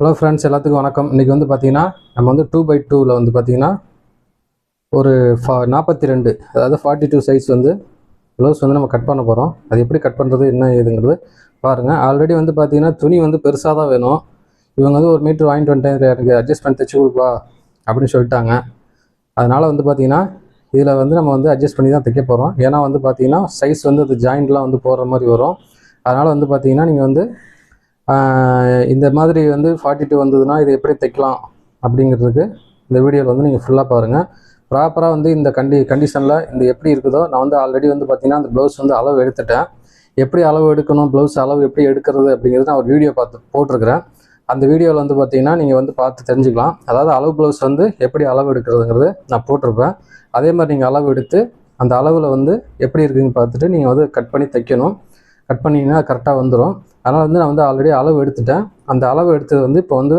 Hello friends எல்லாத்துக்கும் வணக்கம். இன்றைக்கி வந்து பார்த்தீங்கன்னா நம்ம வந்து டூ பை டூவில் வந்து பார்த்திங்கன்னா ஒரு ஃபா நாற்பத்தி ரெண்டு அதாவது ஃபார்ட்டி டூ சைஸ் வந்து ப்ளவுஸ் வந்து நம்ம கட் பண்ண போகிறோம் அது எப்படி கட் பண்ணுறது என்ன ஏதுங்கிறது பாருங்கள் ஆல்ரெடி வந்து பார்த்தீங்கன்னா துணி வந்து பெருசாக தான் வேணும். இவங்க வந்து ஒரு மீட்ரு வாங்கிட்டு வந்துட்டேன் எனக்கு அட்ஜஸ்ட் பண்ணி தைச்சி கொடுப்பா அப்படின்னு சொல்லிட்டாங்க. அதனால் வந்து பார்த்திங்கன்னா இதில் வந்து நம்ம வந்து அட்ஜஸ்ட் பண்ணி தான் தைக்க போகிறோம் ஏன்னா வந்து பார்த்தீங்கன்னா சைஸ் வந்து அது ஜாயிண்ட்லாம் வந்து போடுற மாதிரி வரும். அதனால் வந்து பார்த்திங்கன்னா நீங்கள் வந்து இந்த மாதிரி வந்து ஃபார்ட்டி டூ வந்ததுன்னா இது எப்படி தைக்கலாம் அப்படிங்கிறதுக்கு இந்த வீடியோவில் வந்து நீங்கள் ஃபுல்லாக பாருங்கள் ப்ராப்பராக வந்து இந்த கண்டி கண்டிஷனில் இந்த எப்படி இருக்குதோ நான் வந்து ஆல்ரெடி வந்து பார்த்தீங்கன்னா அந்த ப்ளவுஸ் வந்து அளவு எடுத்துட்டேன். எப்படி அளவு எடுக்கணும் ப்ளவுஸ் அளவு எப்படி எடுக்கிறது அப்படிங்கிறது நான் ஒரு வீடியோ பார்த்து போட்டிருக்கிறேன். அந்த வீடியோவில் வந்து பார்த்தீங்கன்னா நீங்கள் வந்து பார்த்து தெரிஞ்சுக்கலாம். அதாவது அளவு ப்ளவுஸ் வந்து எப்படி அளவு எடுக்கிறதுங்கிறது நான் போட்டிருப்பேன். அதே மாதிரி நீங்கள் அளவு எடுத்து அந்த அளவில் வந்து எப்படி இருக்குதுன்னு பார்த்துட்டு நீங்கள் வந்து கட் பண்ணி தைக்கணும். கட் பண்ணிங்கன்னா கரெக்டாக வந்துடும் அதனால் வந்து நான் வந்து ஆல்ரெடி அளவு எடுத்துட்டேன். அந்த அளவு எடுத்தது வந்து இப்போ வந்து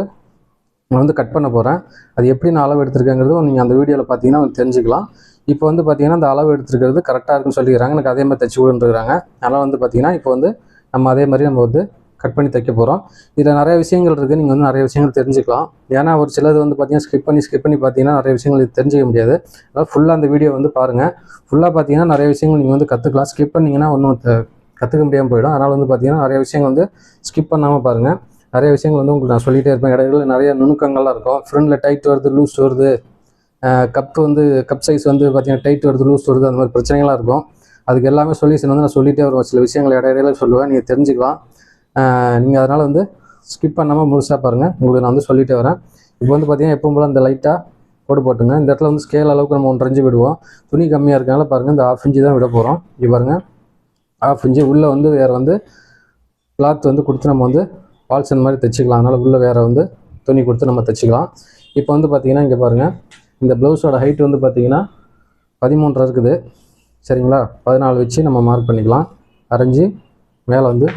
நான் வந்து கட் பண்ண போகிறேன் அது எப்படி நான் அளவு எடுத்திருக்கேங்கிறது நீங்கள் அந்த வீடியோவில் பார்த்தீங்கன்னா தெரிஞ்சுக்கலாம். இப்போ வந்து பார்த்தீங்கன்னா அந்த அளவு எடுத்துருக்கிறது கரெக்டாக இருக்குன்னு சொல்லிக்கிறாங்க. எனக்கு அதே மாதிரி தைச்சி விடுன்றாங்க அதனால் வந்து பார்த்தீங்கன்னா இப்போ வந்து நம்ம அதே மாதிரி நம்ம வந்து கட் பண்ணி தைக்க போகிறோம் இதில் நிறைய விஷயங்கள் இருக்குது நீங்கள் வந்து நிறைய விஷயங்கள் தெரிஞ்சுக்கலாம். ஏன்னா ஒரு சிலது வந்து பார்த்தீங்கன்னா ஸ்கிப் பண்ணி ஸ்கிப் பண்ணி பார்த்தீங்கன்னா நிறைய விஷயங்கள் தெரிஞ்சிக்க தெரிஞ்சுக்க முடியாது. அதனால் ஃபுல்லாக அந்த வீடியோ வந்து பாருங்கள் ஃபுல்லாக பார்த்தீங்கன்னா நிறைய விஷயங்கள் நீங்கள் வந்து கற்றுக்கலாம் ஸ்கிப் பண்ணிங்கன்னா ஒன்றும் கற்றுக்க முடியாமல் போயிடும். அதனால் வந்து பார்த்தீங்கன்னா நிறைய விஷயங்கள் வந்து ஸ்கிப் பண்ணாமல் பாருங்கள் நிறைய விஷயங்கள் வந்து உங்களுக்கு நான் சொல்லிகிட்டே இருப்பேன். இடையில நிறைய நுணுக்கங்கள்லாம் இருக்கும். ஃப்ரண்டில் டைட் வருது லூஸ் வருது. கப் வந்து கப் சைஸ் வந்து பார்த்தீங்கன்னா டைட் வருது லூஸ் வருது அந்த மாதிரி பிரச்சனைகள்லாம் இருக்கும். அதுக்கு எல்லாமே சொல்யூஷன் வந்து நான் சொல்லிகிட்டே வருவேன். சில விஷயங்கள் இடையில சொல்லுவேன். நீங்கள் தெரிஞ்சுக்கலாம். நீங்கள் அதனால் வந்து ஸ்கிப் பண்ணாமல் முழுசாக பாருங்கள் உங்களுக்கு நான் வந்து சொல்லிகிட்டே வரேன். இப்போ வந்து பார்த்தீங்கன்னா எப்பவும் போல் அந்த லைட்டாக போட்டு போட்டுங்க. இந்த இடத்துல வந்து ஸ்கேல் அளவுக்கு நம்ம ஒன்றரைஞ்சு விடுவோம். துணி கம்மியாக இருக்கனால பாருங்கள் இந்த ஆஃப் இன்ச்சு தான் விட போகிறோம் இங்கே பாருங்கள் ஆஃப் இன்ச்சு உள்ளே வந்து வேறு வந்து கிளாத் வந்து கொடுத்து நம்ம வந்து பால்சன் மாதிரி தைச்சிக்கலாம். அதனால் உள்ளே வேறு வந்து துணி கொடுத்து நம்ம தைச்சிக்கலாம். இப்போ வந்து பார்த்திங்கன்னா இங்கே பாருங்கள் இந்த ப்ளவுஸோட ஹைட் வந்து பார்த்தீங்கன்னா பதிமூன்றரை இருக்குது. சரிங்களா? பதினாலு வச்சு நம்ம மார்க் பண்ணிக்கலாம். அரைஞ்சி மேலே வந்து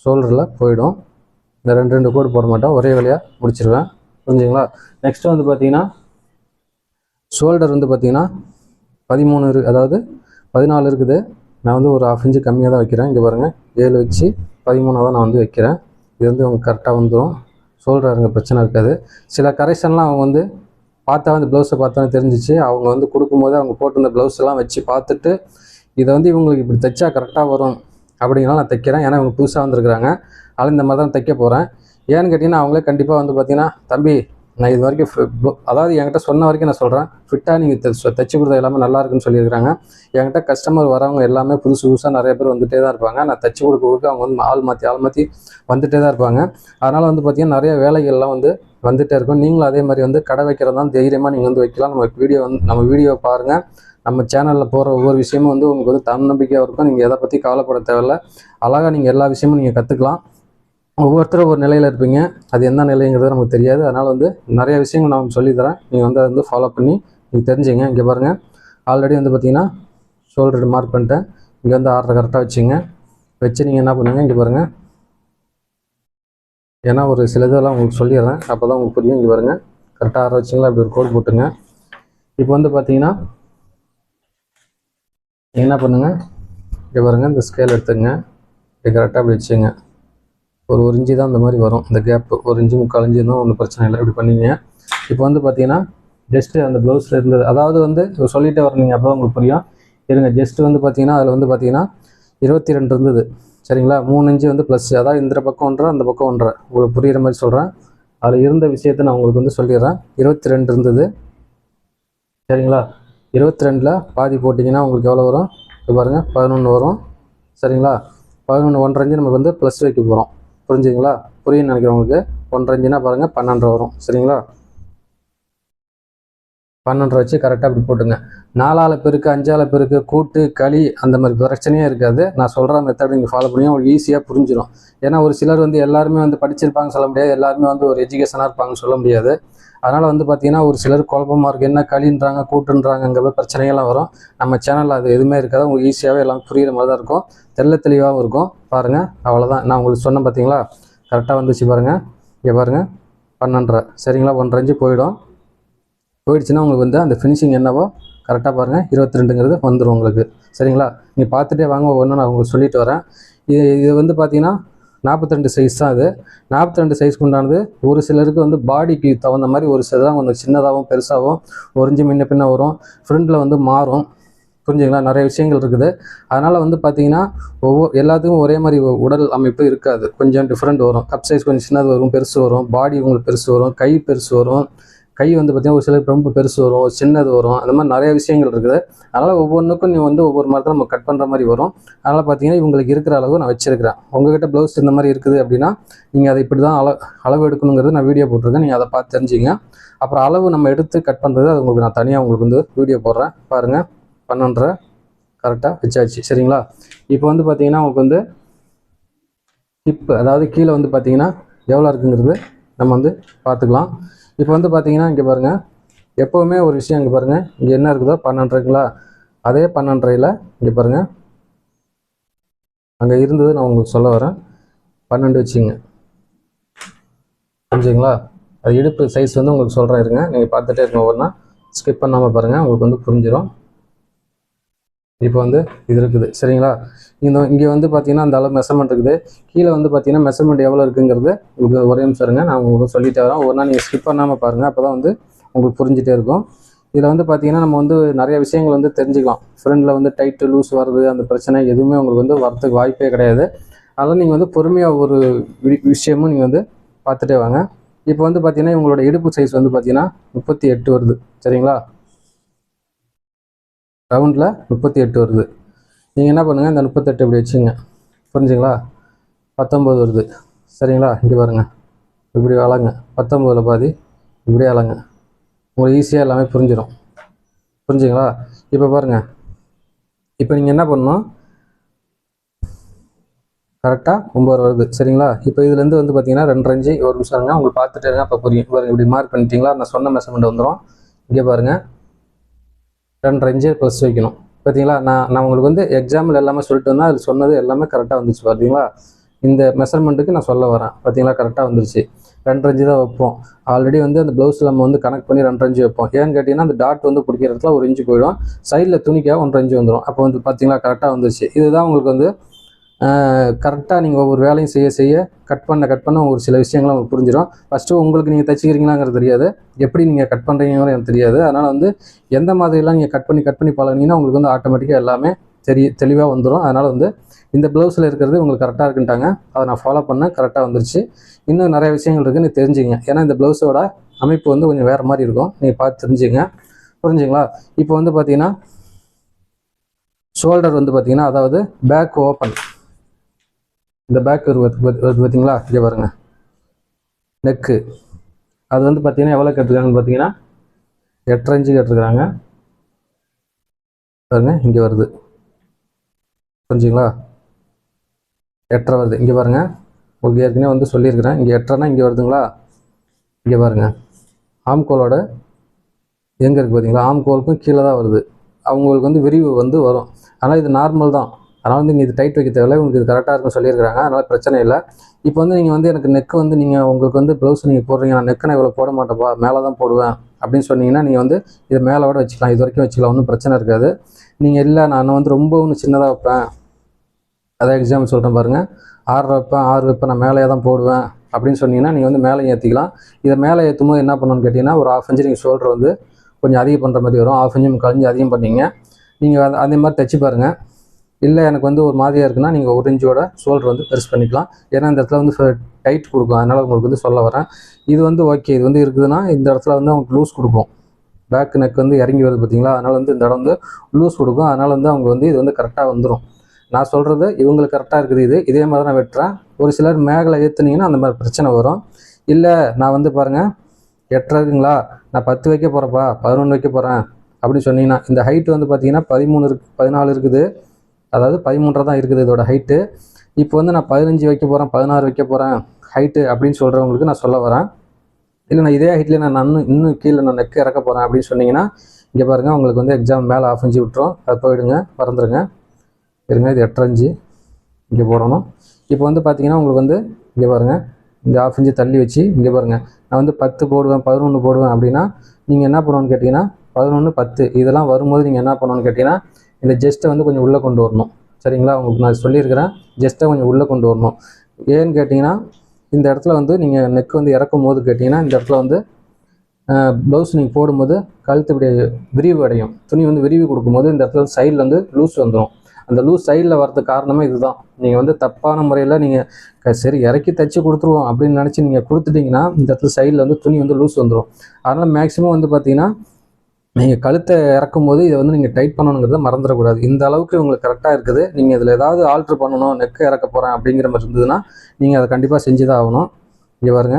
ஷோல்டரில் போயிடும். இந்த ரெண்டு ரெண்டு கோடு போட மாட்டோம். ஒரே வேலையாக முடிச்சிருவேன். புரிஞ்சுங்களா? நெக்ஸ்ட்டு வந்து பார்த்திங்கன்னா ஷோல்டர் வந்து பார்த்திங்கன்னா பதிமூணு இரு அதாவது பதினாலு இருக்குது. நான் வந்து ஒரு ஆஃப் இன்ச்சு கம்மியாக தான் வைக்கிறேன். இங்கே பாருங்கள் ஏழு வச்சு பதிமூணாக தான் நான் வந்து வைக்கிறேன். இது வந்து அவங்க கரெக்டாக வந்துடும் சொல்கிறாருங்க பிரச்சனை இருக்காது. சில கரெக்ஷன்லாம் அவங்க வந்து பார்த்தா வந்து ப்ளவுஸை பார்த்தோன்னு தெரிஞ்சிச்சு. அவங்க வந்து கொடுக்கும்போது அவங்க போட்டிருந்த ப்ளவுஸ் எல்லாம் வச்சு பார்த்துட்டு இதை வந்து இவங்களுக்கு இப்படி தைச்சா கரெக்டாக வரும் அப்படிங்கலாம் நான் தைக்கிறேன். ஏன்னா இவங்க புதுசாக வந்திருக்கிறாங்க. அதனால் இந்த மாதிரி தான் தைக்க போகிறேன் ஏன்னு கேட்டிங்கன்னா அவங்களே கண்டிப்பாக வந்து பார்த்திங்கன்னா தம்பி நான் இது வரைக்கும் அதாவது என்கிட்ட சொன்ன வரைக்கும் நான் சொல்கிறேன் ஃபிட்டாக நீங்கள் தைச்சி கொடுத்தா எல்லாமே நல்லா இருக்குன்னு சொல்லியிருக்காங்க என்கிட்ட கஸ்டமர் வரவங்க எல்லாமே புதுசு புதுசாக நிறைய பேர் வந்துட்டே தான் இருப்பாங்க. நான் தைச்சி கொடுக்க கொடுக்க அவங்க வந்து ஆள் மாற்றி ஆள் மாற்றி வந்துட்டே தான் இருப்பாங்க. அதனால் வந்து பார்த்தீங்கன்னா நிறைய வேலைகள்லாம் வந்து வந்துகிட்டே இருக்கும். நீங்களும் அதே மாதிரி வந்து கடை வைக்கிறதா தைரியமாக நீங்கள் வந்து வைக்கலாம். நம்ம வீடியோ வந்து நம்ம வீடியோ பாருங்கள் நம்ம சேனலில் போகிற ஒவ்வொரு விஷயமும் வந்து உங்களுக்கு வந்து தன்னம்பிக்கையாக இருக்கும். நீங்கள் எதை பற்றி கவலைப்பட தேவையில்ல. அழகாக நீங்கள் எல்லா விஷயமும் நீங்கள் கற்றுக்கலாம் ஒவ்வொருத்தரும் ஒரு நிலையில் இருப்பீங்க. அது என்ன நிலைங்கிறது நமக்கு தெரியாது. அதனால் வந்து நிறைய விஷயங்கள் நான் சொல்லித்தரேன். நீங்கள் வந்து அதை வந்து ஃபாலோ பண்ணி நீங்கள் தெரிஞ்சுங்க. இங்கே பாருங்கள் ஆல்ரெடி வந்து பார்த்தீங்கன்னா ஷோல்டர் மார்க் பண்ணிட்டேன். இங்கே வந்து ஆர்டர் கரெக்டாக வச்சுங்க. வச்சு நீங்கள் என்ன பண்ணுங்கள் இங்கே பாருங்கள் ஏன்னா ஒரு சில இதெல்லாம் உங்களுக்கு சொல்லிடுறேன். அப்போ தான் உங்களுக்கு புரியும். இங்கே பாருங்கள் கரெக்டாக ஆர்டர் வச்சிங்களா? அப்படி ஒரு கோடு போட்டுங்க. இப்போ வந்து பார்த்தீங்கன்னா என்ன பண்ணுங்கள் இங்கே பாருங்கள் இந்த ஸ்கேல் எடுத்துங்க. இப்படி கரெக்டாக அப்படி வச்சுங்க. ஒரு ஒரு இஞ்சி தான் இந்த மாதிரி வரும். இந்த கேப் ஒரு இஞ்சி முக்கால் இஞ்சி இருந்தால் ஒன்றும் பிரச்சனை இல்லை. இப்படி பண்ணீங்க இப்போ வந்து பார்த்தீங்கன்னா ஜஸ்ட்டு அந்த ப்ளவுஸில் இருந்தது. அதாவது வந்து சொல்லிட்டே வரலீங்க அப்போ உங்களுக்கு புரியும். இருங்க ஜஸ்ட்டு வந்து பார்த்தீங்கன்னா அதில் வந்து பார்த்தீங்கன்னா இருபத்தி ரெண்டு இருந்தது. சரிங்களா? மூணு இன்ச்சு வந்து ப்ளஸ் அதாவது இந்த பக்கம் ஒன்றரை அந்த பக்கம் ஒன்றரை. உங்களுக்கு புரியுற மாதிரி சொல்கிறேன் அதில் இருந்த விஷயத்தை நான் உங்களுக்கு வந்து சொல்லிடுறேன். இருபத்தி ரெண்டு இருந்தது. சரிங்களா? இருபத்தி ரெண்டில் பாதி போட்டிங்கன்னா உங்களுக்கு எவ்வளோ வரும்? இப்போ பாருங்கள் பதினொன்று வரும். சரிங்களா? பதினொன்று ஒன்றரை இஞ்சி நம்ம வந்து ப்ளஸ் வைக்க போகிறோம் புரிஞ்சுங்களா புரியும்னு நினைக்கிறேன் உங்களுக்கு ஒன்றரை பாருங்கள் பன்னெண்டரை வரும். சரிங்களா? பன்னெண்டரை வச்சு கரெக்டாக அப்படி போட்டுங்க. நாலால பெருக்கு அஞ்சால பெருக்கு கூட்டு களி அந்த மாதிரி பிரச்சனையே இருக்காது. நான் சொல்கிற மெத்தட் நீங்கள் ஃபாலோ பண்ணி உங்களுக்கு ஈஸியாக புரிஞ்சிடும் ஏன்னா ஒரு சிலர் வந்து எல்லாருமே வந்து படிச்சிருப்பாங்க சொல்ல முடியாது. எல்லாருமே வந்து ஒரு எஜுகேஷனாக இருப்பாங்கன்னு சொல்ல முடியாது. அதனால் வந்து பார்த்தீங்கன்னா ஒரு சிலர் குழப்பமாக இருக்குது என்ன களின்றாங்க கூட்டுன்றாங்கங்கிற பிரச்சனைகள்லாம் வரும். நம்ம சேனலில் அது எதுவுமே இருக்காது. உங்களுக்கு ஈஸியாகவே எல்லாம் புரிகிற மாதிரி தான் இருக்கும். தெள்ள தெளிவாகவும் இருக்கும். பாருங்கள் அவ்வளோதான் நான் உங்களுக்கு சொன்னேன் பார்த்தீங்களா கரெக்டாக வந்துச்சு பாருங்கள் இங்கே பாருங்கள் பன்னெண்டரை. சரிங்களா? ஒன்றரைஞ்சு போயிடும். போயிடுச்சுன்னா உங்களுக்கு வந்து அந்த ஃபினிஷிங் என்னவோ கரெக்டாக பாருங்கள் இருபத்தி ரெண்டுங்கிறது வந்துடும் உங்களுக்கு. சரிங்களா? நீங்கள் பார்த்துட்டே வாங்க. ஒன்று நான் உங்களுக்கு சொல்லிட்டு வரேன். இது இது வந்து பார்த்தீங்கன்னா நாற்பத்தி ரெண்டு சைஸ் தான் அது. நாற்பத்தி ரெண்டு சைஸ்க்கு உண்டானது ஒரு சிலருக்கு வந்து பாடிக்கு தகுந்த மாதிரி ஒரு சில தான் கொஞ்சம் சின்னதாகவும் பெருசாகவும் ஒரிஞ்சு முன்ன பின்ன வரும். ஃப்ரண்ட்டில் வந்து மாறும். புரிஞ்சுங்களா? நிறைய விஷயங்கள் இருக்குது. அதனால் வந்து பார்த்தீங்கன்னா ஒவ்வொரு எல்லாத்துக்கும் ஒரே மாதிரி உடல் அமைப்பு இருக்காது. கொஞ்சம் டிஃப்ரெண்ட் வரும். கப் சைஸ் கொஞ்சம் சின்னது வரும் பெருசு வரும். பாடி உங்களுக்கு பெருசு வரும். கை பெருசு வரும். கை வந்து பார்த்தீங்கன்னா ஒரு சிலருக்கு ரொம்ப பெருசு வரும் சின்னது வரும். அந்த மாதிரி நிறைய விஷயங்கள் இருக்குது. அதனால் ஒவ்வொன்றுக்கும் நீ வந்து ஒவ்வொரு மரத்தில் நம்ம கட் பண்ணுற மாதிரி வரும். அதனால் பார்த்தீங்கன்னா இவங்களுக்கு இருக்கிற அளவு நான் வச்சிருக்கிறேன். உங்ககிட்ட ப்ளவுஸ் இந்த மாதிரி இருக்குது அப்படின்னா நீங்கள் அதை இப்படி தான் அள அளவு எடுக்கணுங்கிறது நான் வீடியோ போட்டிருக்கேன். நீங்கள் அதை பார்த்து தெரிஞ்சுங்க. அப்புறம் அளவு நம்ம எடுத்து கட் பண்ணுறது அது உங்களுக்கு நான் தனியாக உங்களுக்கு வந்து வீடியோ போடுறேன். பாருங்கள் பன்னெண்டரை கரெக்டாக வச்சாச்சு. சரிங்களா? இப்போ வந்து பார்த்தீங்கன்னா உங்களுக்கு வந்து ஹிப்பு அதாவது கீழே வந்து பார்த்தீங்கன்னா எவ்வளோ இருக்குங்கிறது நம்ம வந்து பார்த்துக்கலாம். இப்போ வந்து பார்த்தீங்கன்னா இங்கே பாருங்கள் எப்போவுமே ஒரு விஷயம் இங்கே பாருங்கள் இங்கே என்ன இருக்குதோ பன்னெண்டுங்களா அதே பன்னெண்டரையில் இங்கே பாருங்கள் அங்கே இருந்தது நான் உங்களுக்கு சொல்ல வரேன். பன்னெண்டு வச்சுங்க புரிஞ்சுங்களா அது இடுப்பு சைஸ் வந்து உங்களுக்கு சொல்கிறேன் இருங்க. நீங்கள் பார்த்துட்டே இருங்க ஒவ்வொன்றா ஸ்கிப் பண்ணாமல் பாருங்கள் உங்களுக்கு வந்து புரிஞ்சிடும் இப்போ வந்து இது இருக்குது. சரிங்களா? இந்த இங்கே வந்து பார்த்தீங்கன்னா அந்த அளவு மெஷர்மெண்ட் இருக்குது. கீழே வந்து பார்த்தீங்கன்னா மெஷர்மெண்ட் எவ்வளோ இருக்குங்கிறது உங்களுக்கு ஒரே நிமிஷம் இருங்க. நான் உங்களுக்கு சொல்லிட்டே வரேன். ஒரு நாள் நீங்கள் ஸ்கிப் பண்ணாமல் பாருங்கள் அப்போ தான் வந்து உங்களுக்கு புரிஞ்சிட்டே இருக்கும். இதில் வந்து பார்த்தீங்கன்னா நம்ம வந்து நிறைய விஷயங்கள் வந்து தெரிஞ்சுக்கலாம். ஃப்ரெண்டில் வந்து டைட்டு லூஸ் வர்றது அந்த பிரச்சனை எதுவுமே உங்களுக்கு வந்து வரத்துக்கு வாய்ப்பே கிடையாது. அதனால் நீங்கள் வந்து பொறுமையாக ஒரு வி- விஷயமும் நீங்கள் வந்து பார்த்துட்டே வாங்க. இப்போ வந்து பார்த்தீங்கன்னா இவங்களோட இடுப்பு சைஸ் வந்து பார்த்தீங்கன்னா முப்பத்தி எட்டு வருது. சரிங்களா? ரவுண்டில் முப்பத்தி எட்டு வருது. நீங்கள் என்ன பண்ணுங்கள் இந்த முப்பத்தெட்டு இப்படி வச்சுங்க. புரிஞ்சுங்களா? பத்தொம்பது வருது. சரிங்களா? இங்கே பாருங்க. இப்படி வளங்க பத்தொம்பதில் பாதி இப்படி வளங்க உங்களுக்கு ஈஸியாக எல்லாமே புரிஞ்சிடும் புரிஞ்சுங்களா? இப்போ பாருங்கள் இப்போ நீங்கள் என்ன பண்ணணும்? கரெக்டாக ஒம்பது வருது. சரிங்களா? இப்போ இதுலேருந்து வந்து பார்த்தீங்கன்னா ரெண்டு அஞ்சு ஒரு நிமிஷம் இருங்க. உங்களுக்கு பார்த்துட்டு இருங்க. அப்போ புரியும். பாருங்கள் இப்படி மார்க் பண்ணிட்டீங்களா? நான் சொன்ன மெஷர்மெண்ட் வந்துடும் இங்கே பாருங்கள் ரெண்டு அஞ்சு ப்ளஸ் வைக்கணும். பார்த்தீங்களா? நான் நான் உங்களுக்கு வந்து எக்ஸாம்பிள் எல்லாமே சொல்லிட்டு வந்தேன். அது சொன்னது எல்லாமே கரெக்டாக வந்துச்சு. பார்த்தீங்களா? இந்த மெஷர்மெண்ட்டுக்கு நான் சொல்ல வரேன். பார்த்தீங்களா? கரெக்டாக வந்துருச்சு. ரெண்டு அஞ்சு தான் வைப்போம். ஆல்ரெடி வந்து அந்த ப்ளவுஸில் நம்ம வந்து கனெக்ட் பண்ணி ரெண்டு அஞ்சு வைப்போம். ஏன்னு கேட்டிங்கன்னா அந்த டாட் வந்து பிடிக்கிற இடத்துல ஒரு இன்ச்சு போயிடும். சைடில் துணிக்காக ஒன்றரை இன்ச்சு வந்துடும் அப்போ வந்து பார்த்தீங்களா? கரெக்டாக வந்துருச்சு. இதுதான் உங்களுக்கு வந்து கரெக்டாக நீங்கள் ஒவ்வொரு வேலையும் செய்ய செய்ய கட் பண்ண கட் பண்ண ஒரு சில விஷயங்களும் உங்களுக்கு புரிஞ்சிடும் ஃபஸ்ட்டு உங்களுக்கு நீங்கள் தச்சுக்கிறீங்களாங்கிறது தெரியாது. எப்படி நீங்கள் கட் பண்ணுறீங்கிறது எனக்கு தெரியாது. அதனால் வந்து எந்த மாதிரிலாம் நீங்கள் கட் பண்ணி கட் பண்ணி பழகினீங்கன்னா உங்களுக்கு வந்து ஆட்டோமேட்டிக்காக எல்லாமே தெரிய தெளிவாக வந்துடும் அதனால் வந்து இந்த ப்ளவுஸில் இருக்கிறது உங்களுக்கு கரெக்டாக இருக்குன்ட்டாங்க. அதை நான் ஃபாலோ பண்ணேன். கரெக்டாக வந்துருச்சு. இன்னும் நிறைய விஷயங்கள் இருக்குதுன்னு தெரிஞ்சுங்க. ஏன்னா இந்த ப்ளவுஸோட அமைப்பு வந்து கொஞ்சம் வேறு மாதிரி இருக்கும். நீங்கள் பார்த்து தெரிஞ்சுங்க. புரிஞ்சுங்களா? இப்போ வந்து பார்த்தீங்கன்னா ஷோல்டர் வந்து பார்த்தீங்கன்னா அதாவது பேக் ஓப்பன் இந்த பேக் வருது பார்த்தீங்களா இங்கே பாருங்க. நெக்கு அது வந்து பார்த்தீங்கன்னா எவ்வளோ கேட்டுருக்காங்கன்னு பார்த்தீங்கன்னா எட்டரை இன்ச்சு கேட்டிருக்காங்க. பாருங்க இங்கே வருது. புரிஞ்சுங்களா? எட்டரை வருது. இங்கே பாருங்க. உங்களுக்கு ஏற்கனவே வந்து சொல்லியிருக்கிறேன். இங்கே எட்டரைனா இங்கே வருதுங்களா? இங்கே பாருங்க. ஆம்கோலோட எங்கே இருக்குது பார்த்தீங்களா ஆம்கோலுக்கும் கீழே தான் வருது. அவங்களுக்கு வந்து விரிவு வந்து வரும். ஆனால் இது நார்மல் தான். அதனால் வந்து நீங்கள் இது டைட் வைக்க தேவையில்ல. உங்களுக்கு இது கரெக்டாக இருக்கும் சொல்லியிருக்கிறாங்க. அதனால் பிரச்சனை இல்லை. இப்போ வந்து நீங்கள் வந்து எனக்கு நெக்கு வந்து நீங்கள் உங்களுக்கு வந்து ப்ளவுஸ் நீங்கள் போடுறீங்க நான் நெக்கு நான் இவ்வளோ போட மாட்டேப்பா மேலே தான் போடுவேன் அப்படின்னு சொன்னீங்கன்னா நீங்கள் வந்து இதை மேலோட வச்சுக்கலாம். இது வரைக்கும் வச்சுக்கலாம். ஒன்றும் பிரச்சனை இருக்காது. நீங்கள் இல்லை நான் வந்து ரொம்ப ஒன்று சின்னதாக வைப்பேன். அதான் எக்ஸாம்பிள் சொல்கிறேன் பாருங்கள் ஆறு வைப்பேன் ஆறு வைப்பேன் நான் மேலேயே தான் போடுவேன் அப்படின்னு சொன்னீங்கன்னா நீங்கள் வந்து மேலே ஏற்றிக்கலாம் இதை மேலே ஏற்றும் போது என்ன பண்ணணும்னு கேட்டிங்கன்னா ஒரு ஆஃப் இன்ச்சு நீங்கள் ஷோல்டர் வந்து கொஞ்சம் அதிகம் பண்ணுற மாதிரி வரும். ஆஃப் இன்ச்சு கழிஞ்சு அதிகம் பண்ணீங்க. நீங்கள் அதே மாதிரி தைச்சி பாருங்கள் இல்லை எனக்கு வந்து ஒரு மாதிரியாக இருக்குன்னா நீங்கள் ஒரு இன்ச்சோட ஷோல்டர் வந்து பெருசு பண்ணிக்கலாம். ஏன்னா இந்த இடத்துல வந்து டைட் கொடுக்கும். அதனால் உங்களுக்கு வந்து சொல்ல வரேன். இது வந்து ஓகே இது வந்து இருக்குதுன்னா இந்த இடத்துல வந்து அவங்களுக்கு லூஸ் கொடுக்கும். பேக் நெக் வந்து இறங்கி வருது பார்த்தீங்களா அதனால் வந்து இந்த இடம் வந்து லூஸ் கொடுக்கும். அதனால் வந்து அவங்க வந்து இது வந்து கரெக்டாக வந்துடும் நான் சொல்கிறது இவங்களுக்கு கரெக்டாக இருக்குது இது. இதே மாதிரி தான் நான் வெட்டுறேன். ஒரு சிலர் மேகலை ஏற்றுனீங்கன்னா அந்த மாதிரி பிரச்சனை வரும். இல்லை நான் வந்து பாருங்கள் எட்டரை இருக்குங்களா? நான் பத்து வைக்க போகிறப்பா பதினொன்று வைக்க போகிறேன் அப்படின்னு சொன்னீங்கன்னா இந்த ஹைட் வந்து பார்த்தீங்கன்னா பதிமூணு இருக்கு பதினாலு இருக்குது. அதாவது பதிமூன்றரை தான் இருக்குது இதோட ஹைட்டு இப்போ வந்து நான் பதினஞ்சு வைக்க போகிறேன் பதினாறு வைக்க போகிறேன் ஹைட்டு அப்படின்னு சொல்கிறவங்களுக்கு நான் சொல்ல வரேன். இல்லை நான் இதே ஹைட்டில் நான் இன்னும் இன்னும் கீழே நான் நெக்கு இறக்க போகிறேன் அப்படின்னு சொன்னீங்கன்னா இங்கே பாருங்கள் உங்களுக்கு வந்து எக்ஸாம் மேலே ஆஃப் இன்ச்சு விட்டுரும். அது போயிடுங்க பறந்துருங்க இருங்க இது எட்டரைஞ்சு இங்கே போடணும். இப்போ வந்து பார்த்தீங்கன்னா உங்களுக்கு வந்து இங்கே பாருங்கள் இந்த ஆஃப் இன்ச்சு தள்ளி வச்சு இங்கே பாருங்கள் நான் வந்து பத்து போடுவேன் பதினொன்று போடுவேன் அப்படின்னா நீங்கள் என்ன பண்ணுவோன்னு கேட்டிங்கன்னா பதினொன்று பத்து. இதெல்லாம் வரும்போது நீங்கள் என்ன பண்ணணும்னு கேட்டிங்கன்னா இந்த ஜெஸ்ட்டை வந்து கொஞ்சம் உள்ளே கொண்டு வரணும். சரிங்களா? உங்களுக்கு நான் சொல்லியிருக்கிறேன். ஜெஸ்ட்டை கொஞ்சம் உள்ளே கொண்டு வரணும். ஏன்னு கேட்டிங்கன்னா இந்த இடத்துல வந்து நீங்கள் நெக் வந்து இறக்கும் போது கேட்டிங்கன்னா இந்த இடத்துல வந்து ப்ளவுஸ் நீங்கள் போடும்போது கழுத்து இப்படி விரிவு அடையும். துணி வந்து விரிவு கொடுக்கும்போது இந்த இடத்துல சைடில் வந்து லூஸ் வந்துடும் அந்த லூஸ் சைடில் வரது காரணமே இதுதான். நீங்கள் வந்து தப்பான முறையில் நீங்கள் சரி இறக்கி தைச்சி கொடுத்துருவோம் அப்படின்னு நினச்சி நீங்கள் கொடுத்துட்டிங்கன்னா இந்த இடத்துல சைடில் வந்து துணி வந்து லூஸ் வந்துடும் அதனால் மேக்ஸிமம் வந்து பார்த்தீங்கன்னா நீங்கள் கழுத்தை இறக்கும் போது இதை வந்து நீங்கள் டைட் பண்ணணுங்கிறத மறந்துடக்கூடாது. இந்த அளவுக்கு உங்களுக்கு கரெக்டாக இருக்குது. நீங்கள் இதில் ஏதாவது ஆல்ட்ரு பண்ணணும் நெக்கு இறக்க போகிறேன் அப்படிங்கிற மாதிரி இருந்ததுன்னா நீங்கள் அதை கண்டிப்பாக செஞ்சு தான் ஆகணும். இங்கே பாருங்க.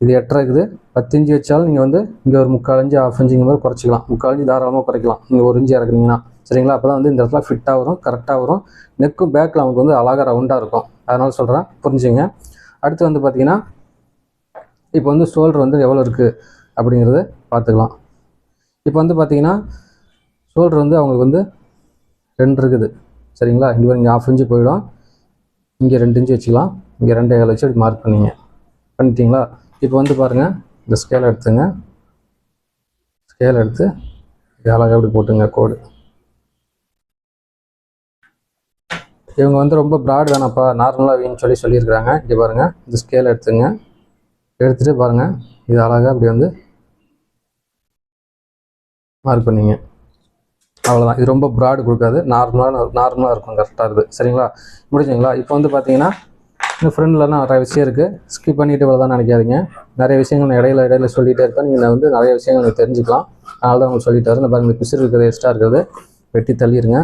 இது எட்டரை இருக்குது. பத்து இஞ்சி வச்சாலும் நீங்கள் வந்து இங்கே ஒரு முக்கால் இஞ்சி ஆஃப் இன்ச்சுங்க மாதிரி குறைச்சிக்கலாம். முக்கால் இஞ்சி தாராளமாக குறைக்கலாம். நீங்கள் ஒரு இஞ்சி இறக்குனீங்கன்னா. சரிங்களா? அப்போ தான் வந்து இந்த இடத்துல ஃபிட்டாக வரும் கரெக்டாக வரும். நெக்கும் பேக்கில் நமக்கு வந்து அழகாக ரவுண்டாக இருக்கும். அதனால் சொல்கிறேன் புரிஞ்சுங்க அடுத்து வந்து பார்த்தீங்கன்னா இப்போ வந்து ஷோல்டர் வந்து எவ்வளோ இருக்குது அப்படிங்கிறத பார்த்துக்கலாம். இப்போ வந்து பார்த்தீங்கன்னா ஷோல்டர் வந்து அவங்களுக்கு வந்து ரெண்டு இருக்குது. சரிங்களா? இங்கே இங்கே ஆஃப் இன்ச்சு போயிடும். இங்கே ரெண்டு இன்ச்சு வச்சுக்கலாம். இங்கே ரெண்டு ஏழு வச்சு அப்படி மார்க் பண்ணிங்க. பண்ணிட்டீங்களா? இப்போ வந்து பாருங்கள் இந்த ஸ்கேல் எடுத்துங்க. ஸ்கேல் எடுத்து அழகாக அப்படி போட்டுங்க கோடு. இவங்க வந்து ரொம்ப ப்ராட் வேணாப்பா நார்மலாக வீன்னு சொல்லி சொல்லியிருக்கிறாங்க. இங்கே பாருங்கள் இந்த ஸ்கேல் எடுத்துங்க. எடுத்துகிட்டு பாருங்கள் இது அழகாக அப்படி வந்து மார்க் பண்ணிங்க. அவ்வளோதான் இது ரொம்ப ப்ராடு கொடுக்காது. நார்மலாக நார்மலாக இருக்கும். கரெக்டாக இருக்குது. சரிங்களா? முடிஞ்சுங்களா? இப்போ வந்து பார்த்தீங்கன்னா இந்த ஃப்ரெண்ட்லலாம் நிறைய விஷயம் இருக்குது ஸ்கிப் பண்ணிட்டு இவ்வளோ தான் நினைக்காதீங்க. நிறைய விஷயங்கள் நான் இடையில இடையில சொல்லிகிட்டே இருப்பேன். நீங்கள் வந்து நிறைய விஷயங்கள் நீங்கள் தெரிஞ்சுக்கலாம். அதனால தான் உங்களுக்கு சொல்லிட்டு வரேன் இந்த பாருங்க இந்த பிசு இருக்கிறது எக்ஸ்ட்ரா இருக்கிறது வெட்டி தள்ளிடுங்க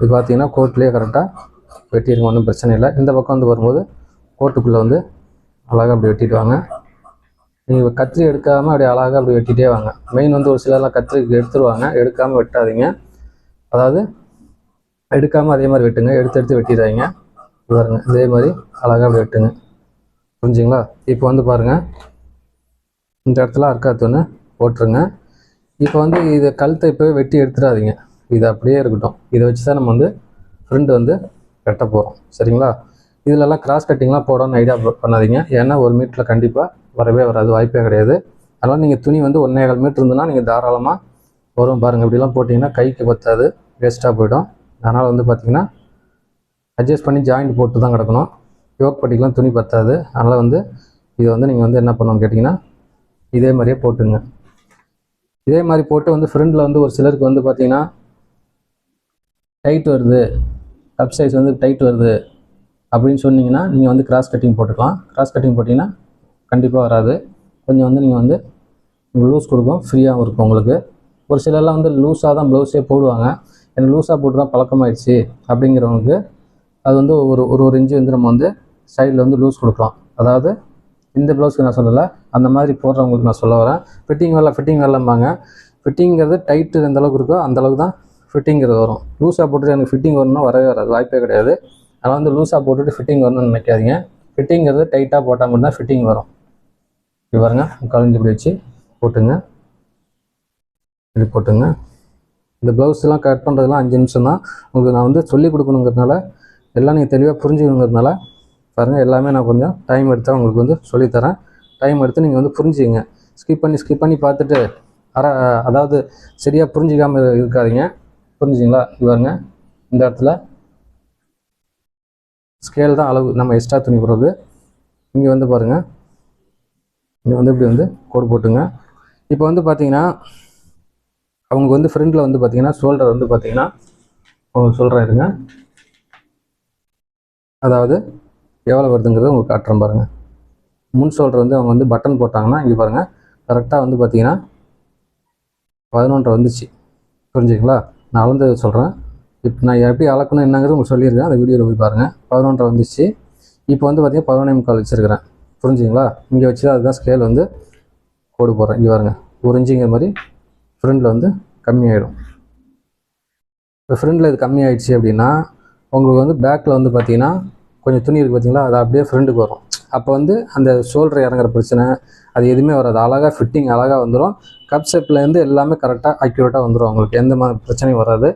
இது பார்த்தீங்கன்னா கோட்லேயே கரெக்டாக வெட்டிடுங்க ஒன்றும் பிரச்சனை இல்லை. இந்த பக்கம் வந்து வரும்போது கோட்டுக்குள்ளே வந்து அழகாக அப்படி வெட்டிட்டு வாங்க. நீங்கள் கத்திரி எடுக்காமல் அப்படியே அழகாக அப்படி வெட்டிகிட்டே வாங்க. மெயின் வந்து ஒரு சிலர்லாம் கத்திரி எடுத்துருவாங்க. எடுக்காமல் வெட்டாதீங்க. அதாவது எடுக்காமல் அதே மாதிரி வெட்டுங்க. எடுத்து எடுத்து வெட்டிடாதீங்க. பாருங்க இதே மாதிரி அழகாக அப்படி வெட்டுங்க. புரிஞ்சுங்களா? இப்போ வந்து பாருங்கள் இந்த இடத்துல அர்க்காத்து போட்டுருங்க. இப்போ வந்து இதை கழுத்தை இப்போ வெட்டி எடுத்துடாதீங்க. இது அப்படியே இருக்கட்டும். இதை வச்சு தான் நம்ம வந்து ஃப்ரெண்டு வந்து வெட்ட போகிறோம் சரிங்களா? இதிலெல்லாம் கிராஸ் கட்டிங்லாம் போடணும்னு ஐடியா பண்ணாதீங்க. ஏன்னா ஒரு மீட்டரில் கண்டிப்பாக வரவே வராது வாய்ப்பே கிடையாது. அதனால் நீங்கள் துணி வந்து ஒன்றேகால் மீட்டர் இருந்ததுன்னா நீங்கள் தாராளமாக வரும் பாருங்கள் இப்படிலாம் போட்டிங்கன்னா கைக்கு பற்றாது வேஸ்ட்டாக போயிடும். அதனால் வந்து பார்த்திங்கன்னா அட்ஜஸ்ட் பண்ணி ஜாயிண்ட் போட்டு தான் கிடக்கணும். யோக் பட்டிக்கெலாம் துணி பற்றாது அதனால் வந்து இதை வந்து நீங்கள் வந்து என்ன பண்ணணும்னு கேட்டிங்கன்னா இதே மாதிரியே போட்டுங்க. இதே மாதிரி போட்டு வந்து ஃப்ரண்டில் வந்து ஒரு சிலருக்கு வந்து பார்த்தீங்கன்னா டைட் வருது. கப் சைஸ் வந்து டைட் வருது. அப்படின்னு சொன்னீங்கன்னா நீங்கள் வந்து கிராஸ் கட்டிங் போட்டுக்கலாம். கிராஸ் கட்டிங் போட்டிங்கன்னா கண்டிப்பாக வராது. கொஞ்சம் வந்து நீங்கள் வந்து லூஸ் கொடுக்கும். ஃப்ரீயாகவும் இருக்கும் உங்களுக்கு. ஒரு சிலர்லாம் வந்து லூஸாக தான் ப்ளவுஸே போடுவாங்க. எனக்கு லூஸாக போட்டு தான் பழக்கமாயிடுச்சு அப்படிங்கிறவங்களுக்கு அது வந்து ஒரு ஒரு ஒரு இன்ச்சு வந்து நம்ம வந்து சைடில் வந்து லூஸ் கொடுக்கலாம். அதாவது இந்த ப்ளவுஸ்க்கு நான் சொல்லலை. அந்த மாதிரி போடுறவங்களுக்கு நான் சொல்ல வரேன். ஃபிட்டிங் வரல ஃபிட்டிங் வரலம்பாங்க. ஃபிட்டிங்கிறது டைட்டு எந்த அளவுக்கு இருக்கோ அந்த அளவுக்கு தான் ஃபிட்டிங்கிறது வரும். லூஸாக போட்டுட்டு எனக்கு ஃபிட்டிங் வரணும்னா வரவே வராது. வாய்ப்பே கிடையாது. அதனால் வந்து லூஸாக போட்டுட்டு ஃபிட்டிங் வரணும்னு நினைக்காதீங்க. ஃபிட்டிங்கிறது டைட்டாக போட்டால் மட்டும்தான் ஃபிட்டிங் வரும். இது பாருங்க கலைஞ்சு இப்படி வச்சு போட்டுங்க இப்படி போட்டுங்க இந்த ப்ளவுஸ்லாம் கட் பண்ணுறதுலாம் அஞ்சு நிமிஷம் தான். உங்களுக்கு நான் வந்து சொல்லிக் கொடுக்கணுங்கிறதுனால எல்லாம் நீங்கள் தெளிவாக புரிஞ்சுக்கணுங்கிறதுனால பாருங்கள் எல்லாமே நான் கொஞ்சம் டைம் எடுத்து உங்களுக்கு வந்து சொல்லித்தரேன். டைம் எடுத்து நீங்கள் வந்து புரிஞ்சுங்க ஸ்கிப் பண்ணி ஸ்கிப் பண்ணி பார்த்துட்டு அர அதாவது சரியாக புரிஞ்சிக்காமல் இருக்காதீங்க. புரிஞ்சுங்களா இது பாருங்க இந்த இடத்துல ஸ்கேல் தான் அளவு நம்ம எக்ஸ்ட்ரா துணி போடுறது. இங்கே வந்து பாருங்கள் இங்கே வந்து இப்படி வந்து கோடு போட்டுங்க. இப்போ வந்து பார்த்தீங்கன்னா அவங்க வந்து ஃப்ரண்டில் வந்து பார்த்தீங்கன்னா ஷோல்டர் வந்து பார்த்தீங்கன்னா சொல்கிறேன் இருங்க. அதாவது எவ்வளோ வருதுங்கிறத உங்களுக்கு காட்டுறேன் பாருங்கள் முன் ஷோல்டர் வந்து அவங்க வந்து பட்டன் போட்டாங்கன்னா இங்கே பாருங்கள் கரெக்டாக வந்து பார்த்தீங்கன்னா பதினொன்றரை வந்துச்சு. புரிஞ்சுங்களா நான் அளந்து சொல்கிறேன் இப்போ நான் எப்படி அளக்கணும் என்னங்கிறது உங்களுக்கு சொல்லியிருக்கேன். அந்த வீடியோவில் போய் பாருங்கள் பதினொன்றரை வந்துச்சு. இப்போ வந்து பார்த்தீங்கன்னா பதினொன்றே முக்கால் வச்சுருக்கிறேன். புரிஞ்சுங்களா இங்கே வச்சு தான் அதுதான் ஸ்கேல் வந்து கோடு போடுறேன். இங்கே பாருங்கள் ஒரு மாதிரி ஃப்ரண்டில் வந்து கம்மியாயிடும். இப்போ ஃப்ரண்டில் இது கம்மி ஆயிடுச்சு அப்படின்னா உங்களுக்கு வந்து பேக்கில் வந்து பார்த்தீங்கன்னா கொஞ்சம் துணி இருக்குது பார்த்தீங்களா அது அப்படியே ஃப்ரெண்டுக்கு வரும். அப்போ வந்து அந்த ஷோல்டர் இறங்குற பிரச்சனை அது எதுவுமே வராது. அழகாக ஃபிட்டிங் அழகாக வந்துடும் கப் ஷேப்லேருந்து எல்லாமே கரெக்டாக அக்யூரேட்டாக வந்துடும் உங்களுக்கு எந்த மாதிரி பிரச்சனையும் வராது.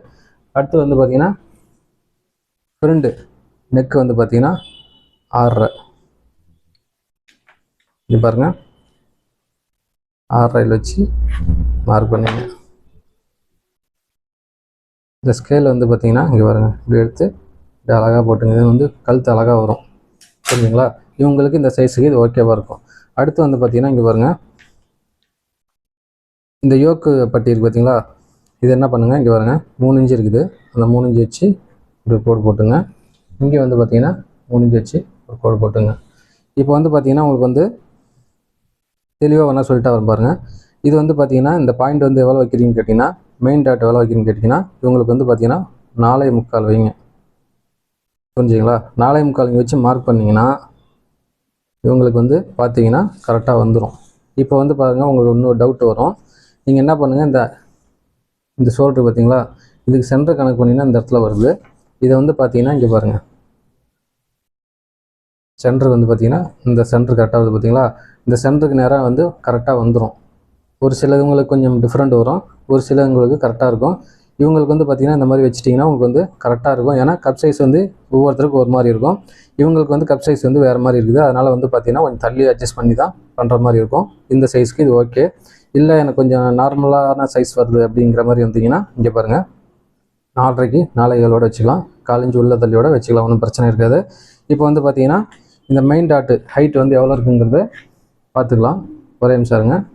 அடுத்து வந்து பார்த்திங்கன்னா ஃப்ரெண்டு நெக்கு வந்து பார்த்திங்கன்னா ஆறரை இது பாருங்கள் ஆறரையில் வச்சு மார்க் பண்ணிங்க. இந்த ஸ்கேல் வந்து பார்த்தீங்கன்னா இங்கே பாருங்கள் இப்படி எடுத்து இப்படி அழகாக போட்டுங்க. இது வந்து கழுத்து அழகாக வரும். புரிஞ்சுங்களா? இவங்களுக்கு இந்த சைஸுக்கு இது ஓகேவாக இருக்கும். அடுத்து வந்து பார்த்தீங்கன்னா இங்கே பாருங்கள் இந்த யோக்கு பட்டி இருக்குது பார்த்தீங்களா இது என்ன பண்ணுங்கள் இங்கே பாருங்க. மூணு இன்ச்சு இருக்குது. அந்த மூணு இன்ச்சு வச்சு ஒரு கோடு போட்டுங்க. இங்கே வந்து பார்த்தீங்கன்னா மூணு இன்ச்சு வச்சு ஒரு கோடு போட்டுங்க. இப்போ வந்து பார்த்தீங்கன்னா உங்களுக்கு வந்து தெளிவாக வேணால் சொல்லிட்டு வரும் பாருங்கள் இது வந்து பார்த்தீங்கன்னா இந்த பாயிண்ட் வந்து எவ்வளோ வைக்கிறீங்கன்னு கேட்டிங்கன்னா மெயின் டாட் எவ்வளோ வைக்கிறீங்கன்னு கேட்டிங்கன்னா இவங்களுக்கு வந்து பார்த்தீங்கன்னா நாலே முக்கால் வைங்க. புரிஞ்சுங்களா? நாலே முக்கால் இங்கே வச்சு மார்க் பண்ணிங்கன்னா இவங்களுக்கு வந்து பார்த்தீங்கன்னா கரெக்டாக வந்துடும் இப்போ வந்து பாருங்கள் உங்களுக்கு இன்னொரு டவுட் வரும். நீங்கள் என்ன பண்ணுங்கள் இந்த இந்த சோல்ட்ரு பார்த்தீங்களா இதுக்கு சென்டர் கணக்கு பண்ணிங்கன்னா இந்த இடத்துல வருது. இதை வந்து பார்த்தீங்கன்னா இங்கே பாருங்கள் சென்டர் வந்து பார்த்திங்கன்னா இந்த சென்டர் கரெக்டாக வருது பார்த்தீங்களா இந்த சென்டருக்கு நேராக வந்து கரெக்டாக வந்துடும் ஒரு சிலவங்களுக்கு கொஞ்சம் டிஃப்ரெண்ட் வரும். ஒரு சிலவங்களுக்கு கரெக்டாக இருக்கும். இவங்களுக்கு வந்து பார்த்திங்கன்னா இந்த மாதிரி வச்சிட்டிங்கன்னா உங்களுக்கு வந்து கரெக்டாக இருக்கும். ஏன்னா கப் சைஸ் வந்து ஒவ்வொருத்தருக்கும் ஒரு மாதிரி இருக்கும். இவங்களுக்கு வந்து கப் சைஸ் வந்து வேறு மாதிரி இருக்குது. அதனால் வந்து பார்த்தீங்கன்னா கொஞ்சம் தள்ளி அட்ஜஸ்ட் பண்ணி தான் பண்ணுற மாதிரி இருக்கும். இந்த சைஸ்க்கு இது ஓகே இல்லை எனக்கு கொஞ்சம் நார்மலான சைஸ் வருது அப்படிங்கிற மாதிரி வந்தீங்கன்னா இங்கே பாருங்கள் நாலரைக்கு நாளைகளோட வச்சுக்கலாம். காலஞ்சு உள்ள தள்ளியோட வச்சுக்கலாம். ஒன்றும் பிரச்சனை இருக்காது. இப்போ வந்து பார்த்தீங்கன்னா இந்த மெயின் டாட்டு ஹைட் வந்து எவ்வளோ இருக்குங்கிறத பார்த்துக்கலாம். ஒரே நிமிஷம்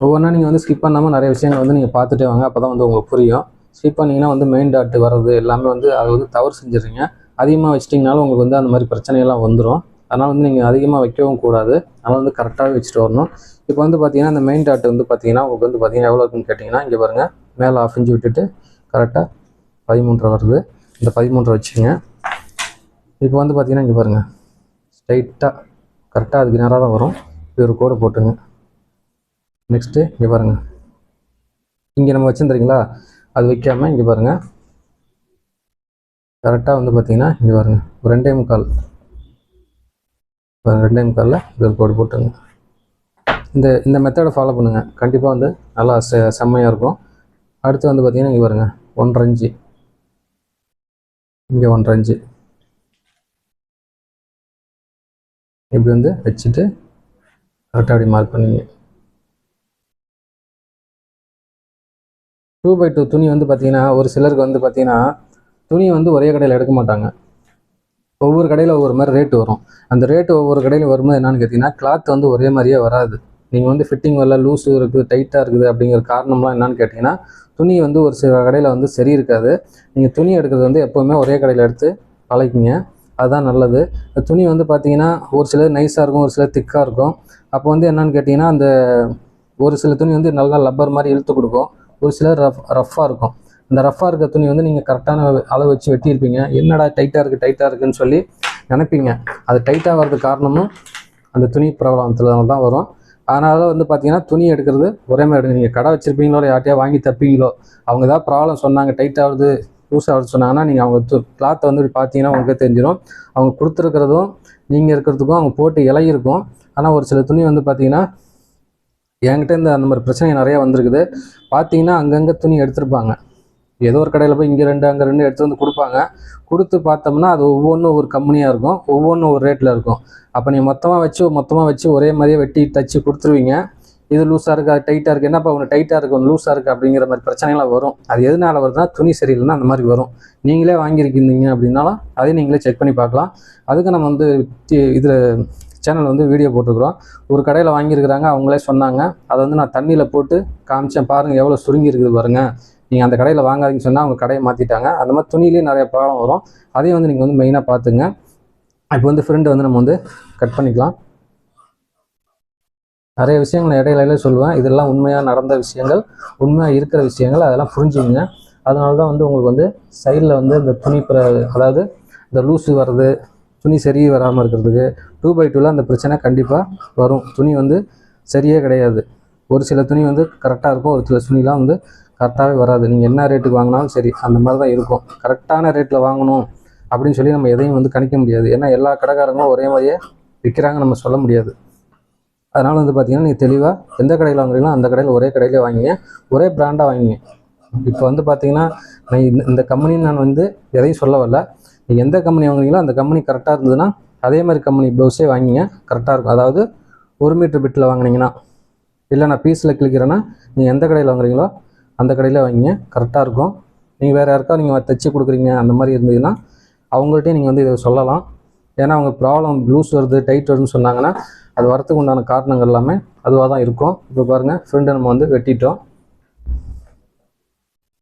ஒவ்வொன்றா நீங்கள் வந்து ஸ்கிப் பண்ணாமல் நிறைய விஷயங்கள் வந்து நீங்கள் பார்த்துட்டே வாங்க. அப்போ தான் வந்து உங்களுக்கு புரியும். ஸ்கிப் பண்ணிங்கன்னா வந்து மெயின் டாட் வர்றது எல்லாமே வந்து அதை வந்து தவறு செஞ்சிடுறீங்க. அதிகமாக வச்சிட்டிங்கனாலும் உங்களுக்கு வந்து அந்த மாதிரி பிரச்சனையெல்லாம் வந்துடும் அதனால் வந்து நீங்கள் அதிகமாக வைக்கவும் கூடாது. அதனால் வந்து கரெக்டாகவே வச்சுட்டு வரணும். இப்போ வந்து பார்த்தீங்கன்னா அந்த மெயின் டாட் வந்து பார்த்தீங்கன்னா உங்களுக்கு வந்து பார்த்தீங்கன்னா எவ்வளோ இருக்குன்னு கேட்டிங்கன்னா இங்கே பாருங்கள் மேலே ஆஃப் இன்ச்சு விட்டுட்டு கரெக்டாக பதிமூன்றரை வருது. இந்த பதிமூன்றரை வச்சுங்க. இப்போ வந்து பார்த்தீங்கன்னா இங்கே பாருங்கள் ஸ்ட்ரைட்டாக கரெக்டாக அதுக்கு நேராக தான் வரும். இது ஒரு கோடு போட்டுங்க நெக்ஸ்ட்டு இங்கே பாருங்கள் இங்கே நம்ம வச்சுருந்துறீங்களா அது வைக்காமல் இங்கே பாருங்கள் கரெக்டாக வந்து பார்த்தீங்கன்னா இங்கே பாருங்கள் ஒரு ரெண்டே முக்கால். ரெண்டே முக்காலில் இது ஒரு கோடு போட்டுருங்க. இந்த இந்த மெத்தடை ஃபாலோ பண்ணுங்கள் கண்டிப்பாக வந்து நல்லா செ செம்மையாக இருக்கும். அடுத்து வந்து பார்த்தீங்கன்னா இங்கே பாருங்கள் ஒன்றரை இன்ச்சு. இங்கே ஒன்றரை இன்ச்சு இப்படி வந்து வச்சுட்டு கரெக்டாக அப்படி மார்க் பண்ணுவீங்க. டூ பை டூ துணி வந்து பார்த்தீங்கன்னா ஒரு சிலருக்கு வந்து பார்த்தீங்கன்னா துணி வந்து ஒரே கடையில் எடுக்க மாட்டாங்க. ஒவ்வொரு கடையில் ஒவ்வொரு மாதிரி ரேட்டு வரும். அந்த ரேட்டு ஒவ்வொரு கடையில் வரும்போது என்னென்னு கேட்டிங்கன்னா கிளாத் வந்து ஒரே மாதிரியே வராது. நீங்கள் வந்து ஃபிட்டிங் வரல லூஸு இருக்குது டைட்டாக இருக்குது அப்படிங்கிற காரணம்லாம் என்னன்னு கேட்டிங்கன்னா துணி வந்து ஒரு சில கடையில் வந்து சரி இருக்காது. நீங்கள் துணி எடுக்கிறது வந்து எப்போவுமே ஒரே கடையில் எடுத்து பழகிங்க அதுதான் நல்லது. இந்த துணி வந்து பார்த்தீங்கன்னா ஒரு சிலர் நைஸாக இருக்கும் ஒரு சிலர் திக்காக இருக்கும். அப்போ வந்து என்னன்னு கேட்டிங்கன்னா அந்த ஒரு சில துணி வந்து நல்லா லப்பர் மாதிரி இழுத்து கொடுக்கும். ஒரு சிலர் ரஃப் ரஃப்பாக இருக்கும். இந்த ரஃப்பாக இருக்க துணி வந்து நீங்கள் கரெக்டான அளவு வச்சு வெட்டியிருப்பீங்க. என்னடா டைட்டாக இருக்குது டைட்டாக இருக்குன்னு சொல்லி நினைப்பீங்க. அது டைட்டாக வர்றதுக்கு காரணமும் அந்த துணி பிரபலத்தில் தான் வரும். அதனால வந்து பார்த்தீங்கன்னா துணி எடுக்கிறது ஒரே மாதிரி எடுங்க நீங்கள் கடை வச்சிருப்பீங்களோ யார்ட்டையா வாங்கி தப்பீங்களோ அவங்க ஏதாவது ப்ராப்ளம் சொன்னாங்க டைட் ஆகுது லூஸ் ஆகுது சொன்னாங்கன்னா நீங்கள் அவங்க கிளாத்தை வந்து இப்படி பார்த்தீங்கன்னா உங்களுக்கு தெரிஞ்சிடும். அவங்க கொடுத்துருக்கிறதும் நீங்கள் இருக்கிறதுக்கும் அவங்க போட்டு இலையிருக்கும் ஆனால் ஒரு சில துணி வந்து பார்த்தீங்கன்னா என்கிட்ட இந்த அந்த மாதிரி பிரச்சனை நிறையா வந்திருக்குது. பார்த்தீங்கன்னா அங்கங்கே துணி எடுத்திருப்பாங்க. ஏதோ ஒரு கடையில் போய் இங்கே ரெண்டு அங்கே ரெண்டு எடுத்து வந்து கொடுப்பாங்க. கொடுத்து பார்த்தோம்னா அது ஒவ்வொன்றும் ஒரு கம்பெனியாக இருக்கும். ஒவ்வொன்றும் ஒரு ரேட்டில் இருக்கும். அப்போ நீ மொத்தமாக வச்சு மொத்தமாக வச்சு ஒரே மாதிரியே வெட்டி தச்சு கொடுத்துருவீங்க. இது லூஸாக இருக்குது அது டைட்டாக இருக்குது என்னப்பா ஒன்று டைட்டாக இருக்குது ஒன்று லூஸாக இருக்குது அப்படிங்கிற மாதிரி பிரச்சனைலாம் வரும். அது எதனால வருதுன்னா துணி சரியில்லைன்னா அந்த மாதிரி வரும். நீங்களே வாங்கியிருக்கீங்க அப்படின்னாலும் அதையும் நீங்களே செக் பண்ணி பார்க்கலாம். அதுக்கு நம்ம வந்து இதில் சேனல் வந்து வீடியோ போட்டிருக்கிறோம். ஒரு கடையில் வாங்கியிருக்கிறாங்க அவங்களே சொன்னாங்க. அதை வந்து நான் தண்ணியில் போட்டு காமிச்சேன். பாருங்கள் எவ்வளோ சுருங்கி இருக்குது பாருங்கள் நீங்கள் அந்த கடையில் வாங்காதீங்கன்னு சொன்னால் அவங்க கடையை மாற்றிட்டாங்க அந்த மாதிரி துணியிலேயே நிறைய ப்ராப்ளம் வரும். அதையும் வந்து நீங்கள் வந்து மெயினாக பார்த்துங்க. இப்போ வந்து ஃப்ரெண்டு வந்து நம்ம வந்து கட் பண்ணிக்கலாம். நிறைய விஷயங்கள் நான் இடையில சொல்லுவேன். இதெல்லாம் உண்மையாக நடந்த விஷயங்கள் உண்மையாக இருக்கிற விஷயங்கள் அதெல்லாம் புரிஞ்சுங்க அதனால தான் வந்து உங்களுக்கு வந்து சைடில் வந்து இந்த துணி பிர அதாவது இந்த லூஸு வர்றது துணி சரி வராமல் இருக்கிறதுக்கு டூ பை டூவில் அந்த பிரச்சனை கண்டிப்பாக வரும். துணி வந்து சரியே கிடையாது. ஒரு சில துணி வந்து கரெக்டாக இருக்கும் ஒரு சில துணிலாம் வந்து கரெக்டாகவே வராது. நீங்கள் என்ன ரேட்டுக்கு வாங்கினாலும் சரி அந்த மாதிரி தான் இருக்கும். கரெக்டான ரேட்டில் வாங்கணும் அப்படின்னு சொல்லி நம்ம எதையும் வந்து கணிக்க முடியாது. ஏன்னா எல்லா கடைக்காரங்களும் ஒரே மாதிரியே விற்கிறாங்க நம்ம சொல்ல முடியாது. அதனால் வந்து பார்த்தீங்கன்னா நீங்கள் தெளிவாக எந்த கடையில் வாங்குறீங்களோ அந்த கடையில் ஒரே கடையிலே வாங்கிங்க. ஒரே பிராண்டாக வாங்கிங்க. இப்போ வந்து பார்த்தீங்கன்னா நான் இந்த இந்த கம்பெனின்னு நான் வந்து எதையும் சொல்ல வரல. நீங்கள் எந்த கம்பெனி வாங்குறீங்களோ அந்த கம்பெனி கரெக்டாக இருந்ததுன்னா அதே மாதிரி கம்பெனி ப்ளவுஸே வாங்கிங்க. கரெக்டாக இருக்கும். அதாவது ஒரு மீட்டர் பிட்டில் வாங்குனீங்கன்னா இல்லை நான் பீஸில் கிழிக்கிறேன்னா நீங்கள் எந்த கடையில் வாங்குறீங்களோ அந்த கடையில் வைங்க கரெக்டாக இருக்கும். நீங்கள் வேறு யாருக்கா நீங்கள் தைச்சி கொடுக்குறீங்க அந்த மாதிரி இருந்ததுன்னா அவங்கள்ட்டே நீங்கள் வந்து இதை சொல்லலாம். ஏன்னா அவங்க ப்ராப்ளம் லூஸ் வருது டைட் வருதுன்னு சொன்னாங்கன்னா அது வரத்துக்கு உண்டான காரணங்கள் எல்லாமே அதுவாக தான் இருக்கும். இப்போ பாருங்கள் ஃப்ரெண்டை நம்ம வந்து வெட்டிட்டோம்.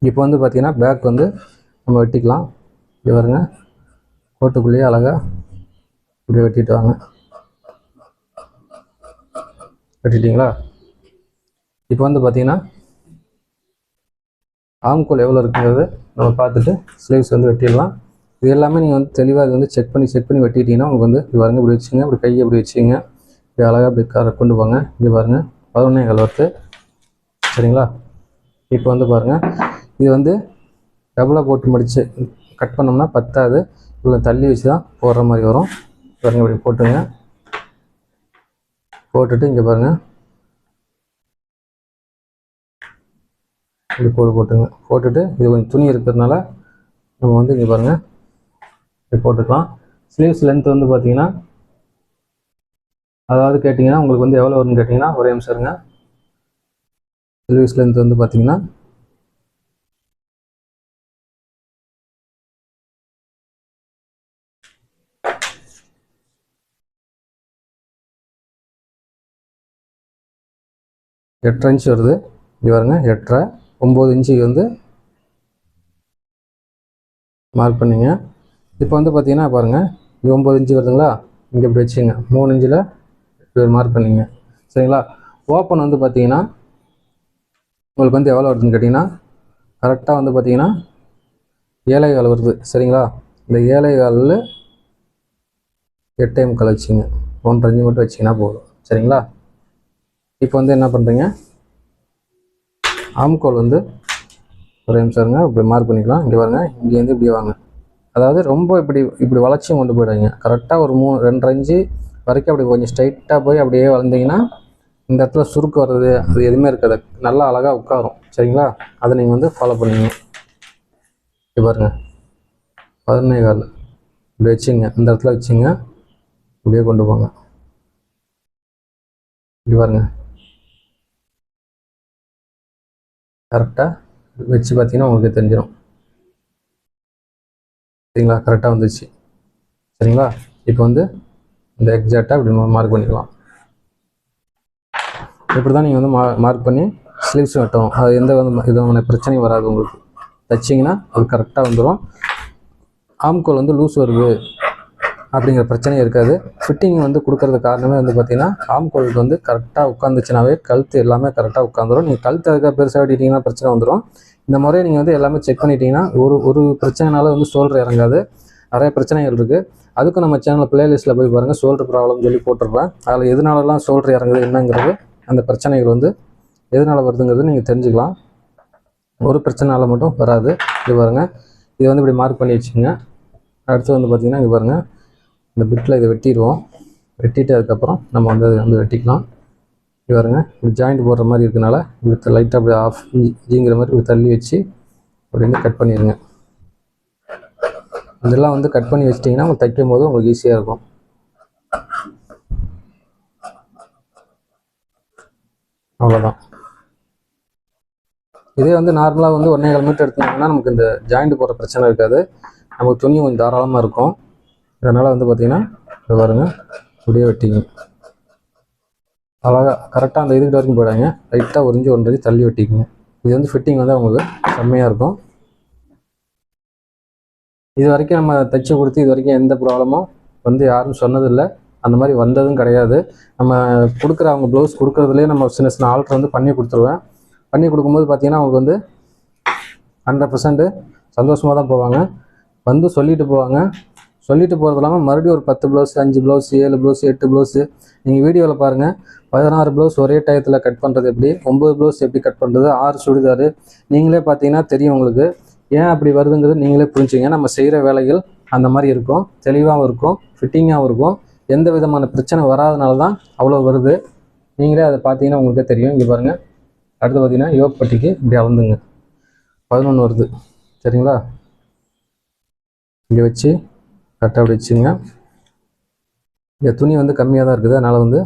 இப்போ வந்து பார்த்திங்கன்னா பேக் வந்து நம்ம வெட்டிக்கலாம். இப்படி பாருங்க கோட்டுக்குள்ளேயே அழகாக இப்படி வெட்டிட்டு வாங்க. வெட்டிட்டீங்களா? இப்போ வந்து பார்த்திங்கன்னா ஆம்கோல் எவ்வளோ இருக்குங்கிறது நம்ம பார்த்துட்டு ஸ்லீவ்ஸ் வந்து வெட்டிடலாம். இது எல்லாமே நீங்கள் வந்து தெளிவாக இது வந்து செக் பண்ணி செக் பண்ணி வெட்டிட்டீங்கன்னா உங்களுக்கு வந்து பாருங்க இப்படி வச்சுங்க இப்படி கையை இப்படி வச்சுங்க இப்படி அழகாக இப்படி கார கொண்டு போங்க. இங்கே பாருங்கள் பதினொன்னே கால் வருது சரிங்களா? இப்போ வந்து பாருங்கள் இது வந்து டபுளாக போட்டு முடிச்சு கட் பண்ணோம்னா பத்தாது. இவ்வளோ தள்ளி வச்சு தான் போடுற மாதிரி வரும். பாருங்கள் இப்படி போட்டுங்க போட்டுட்டு இங்கே பாருங்கள் இப்படி போட்டு போட்டுங்க. போட்டுட்டு இது கொஞ்சம் துணி இருக்கிறதுனால நம்ம வந்து இங்கே பாருங்கள் இப்படி போட்டுக்கலாம். ஸ்லீவ்ஸ் லென்த் வந்து பார்த்தீங்கன்னா அதாவது கேட்டிங்கன்னா உங்களுக்கு வந்து எவ்வளோ வரும்னு கேட்டிங்கன்னா ஒரே நிமிஷம் இருங்க. ஸ்லீவ்ஸ் லென்த் வந்து பார்த்தீங்கன்னா எட்டரை இன்ச் வருது. இங்கே பாருங்க எட்டரை. ஒம்பது இன்ச்சுக்கு வந்து மார்க் பண்ணிங்க. இப்போ வந்து பார்த்தீங்கன்னா பாருங்கள் இது ஒம்பது இன்ச்சு வருதுங்களா? இங்கே இப்படி வச்சுங்க மூணு இன்ச்சில் இப்படி மார்க் பண்ணிங்க. சரிங்களா? ஓப்பன் வந்து பார்த்தீங்கன்னா உங்களுக்கு வந்து எவ்வளோ வருதுன்னு கேட்டிங்கன்னா கரெக்டாக வந்து பார்த்தீங்கன்னா ஏழை கால் வருது. சரிங்களா? இந்த ஏழை காலில் எட்டே முக்கால் வச்சுங்க ஒன்றரை அஞ்சு மட்டும் வச்சிங்கன்னா போதும். சரிங்களா? இப்போ வந்து என்ன பண்ணுறீங்க ஆம்கோல் வந்து ஒரு நிமிஷம் இருங்க இப்படி மார்க் பண்ணிக்கலாம். இங்கே வாங்க இங்கேருந்து இப்படி வாங்க. அதாவது ரொம்ப இப்படி இப்படி வளர்ச்சியும் கொண்டு போயிடுவீங்க கரெக்டாக ஒரு மூணு ரெண்டரை அஞ்சு வரைக்கும் அப்படி கொஞ்சம் ஸ்ட்ரைட்டாக போய் அப்படியே வளர்ந்தீங்கன்னா இந்த இடத்துல சுருக்கு வர்றது அது எதுவுமே இருக்காது. நல்லா அழகாக உட்காரும். சரிங்களா? அதை நீங்கள் வந்து ஃபாலோ பண்ணுங்க. இப்படி பாருங்க. பதினே கால். இப்படி வச்சுங்க. இந்த இடத்துல வச்சுங்க. இப்படியே கொண்டு போங்க. இப்படி பாருங்க. கரெக்டாக வச்சு பார்த்தீங்கன்னா உங்களுக்கு தெரிஞ்சிடும் சரிங்களா? கரெக்டாக வந்துச்சு. சரிங்களா? இப்போ வந்து இந்த எக்ஸாக்டாக இப்படி மார்க் பண்ணிக்கலாம். இப்படி தான் நீங்கள் வந்து மா மார்க் பண்ணி ஸ்லீவ்ஸ் வெட்டணும். அது எந்த வித விதமான பிரச்சனையும் வராது உங்களுக்கு. தைச்சிங்கன்னா அது கரெக்டாக வந்துடும் ஆம்கோல் வந்து லூஸ் வருது. அப்படிங்கிற பிரச்சனையும் இருக்காது. ஃபிட்டிங் வந்து கொடுக்கறது காரணமே வந்து பார்த்தீங்கன்னா ஆம்கோலுக்கு வந்து கரெக்டாக உட்காந்துச்சுனாவே கழுத்து எல்லாமே கரெக்டாக உட்காந்துரும் நீங்கள் கழுத்து அதுக்காக பெருசாக வெட்டிட்டீங்கன்னா பிரச்சனை வந்துடும் இந்த முறையை நீங்கள் வந்து எல்லாமே செக் பண்ணிட்டீங்கன்னா ஒரு ஒரு பிரச்சனைனால வந்து சோல்டர் இறங்காது. நிறைய பிரச்சனைகள் இருக்குது அதுக்கும் நம்ம சேனலில் பிளேலிஸ்ட்டில் போய் பாருங்கள் சோல்டர் ப்ராப்ளம் சொல்லி போட்டிருப்பேன் அதில் எதனாலலாம் சோல்டர் இறங்குது என்னங்கிறது அந்த பிரச்சனைகள் வந்து எதனால் வருதுங்கிறது நீங்கள் தெரிஞ்சுக்கலாம். ஒரு பிரச்சனைனால மட்டும் வராது. இது பாருங்கள் இது வந்து இப்படி மார்க் பண்ணி வச்சுக்கோங்க. அடுத்து வந்து பார்த்திங்கன்னா இங்கே பாருங்கள் இந்த பிட்டில் இதை வெட்டிடுவோம். வெட்டிட்டு அதுக்கப்புறம் நம்ம வந்து அதை வந்து வெட்டிக்கலாம். இது பாருங்க இப்படி ஜாயிண்ட் போடுற மாதிரி இருக்கனால இப்படி லைட்டாக அப்படி ஆஃப் ஜிங்கிற மாதிரி இப்படி தள்ளி வச்சு அப்படி வந்து கட் பண்ணிடுங்க. இதெல்லாம் வந்து கட் பண்ணி வச்சிட்டிங்கன்னா உங்களுக்கு தைக்கும் போது உங்களுக்கு ஈஸியாக இருக்கும். அவ்வளோதான் இதே வந்து நார்மலாக வந்து ஒன்றே கால் மீட்டர் எடுத்தீங்கன்னா நமக்கு இந்த ஜாயிண்ட் போடுற பிரச்சனை இருக்காது. நமக்கு துணி கொஞ்சம் தாராளமாக இருக்கும். இதனால் வந்து பார்த்திங்கன்னா இது பாருங்க முடிய வெட்டிங்க. அழகாக கரெக்டாக அந்த இதுக்கிட்ட வரைக்கும் போயிடாங்க லைட்டாக உறிஞ்சி ஒன்றரை தள்ளி வெட்டிக்குங்க. இது வந்து ஃபிட்டிங் வந்து அவங்களுக்கு செம்மையாக இருக்கும். இது வரைக்கும் நம்ம தைச்சி கொடுத்து இது வரைக்கும் எந்த ப்ராப்ளமும் வந்து யாரும் சொன்னதில்லை. அந்த மாதிரி வந்ததும் கிடையாது. நம்ம கொடுக்குற அவங்க ப்ளவுஸ் கொடுக்குறதுலேயே நம்ம சின்ன சின்ன ஆல்ட்ரு வந்து பண்ணி கொடுத்துருவேன். பண்ணி கொடுக்கும்போது பார்த்தீங்கன்னா அவங்களுக்கு வந்து ஹண்ட்ரட் பர்சன்ட் சந்தோஷமாக தான் போவாங்க. வந்து சொல்லிட்டு போவாங்க. சொல்லிட்டு போகிறது இல்லாமல் மறுபடியும் ஒரு பத்து ப்ளவுஸ் அஞ்சு ப்ளவுஸ் ஏழு ப்ளவுஸ் எட்டு ப்ளவுஸு நீங்கள் வீடியோவில் பாருங்கள் பதினாறு ப்ளவுஸ் ஒரே டயத்தில் கட் பண்ணுறது எப்படி? ஒம்பது ப்ளவுஸ் எப்படி கட் பண்ணுறது ஆறு சுடிதார். நீங்களே பார்த்தீங்கன்னா தெரியும் உங்களுக்கு. ஏன் அப்படி வருதுங்கிறது நீங்களே புரிஞ்சுங்க நம்ம செய்கிற வேலைகள் அந்த மாதிரி இருக்கும். தெளிவாகவும் இருக்கும். ஃபிட்டிங்காகவும் இருக்கும். எந்த விதமான பிரச்சனை வராதனால தான் அவ்வளோ வருது. நீங்களே அதை பார்த்தீங்கன்னா உங்களுக்கே தெரியும். இங்கே பாருங்கள் அடுத்து பார்த்தீங்கன்னா யோகப்பட்டிக்கு இப்படி அளந்துங்க. பதினொன்று வருது. சரிங்களா? இங்கே வச்சு கரெக்டாக அப்படி வச்சிங்கன்னா இங்கே துணி வந்து கம்மியாக தான் இருக்குது. அதனால் வந்து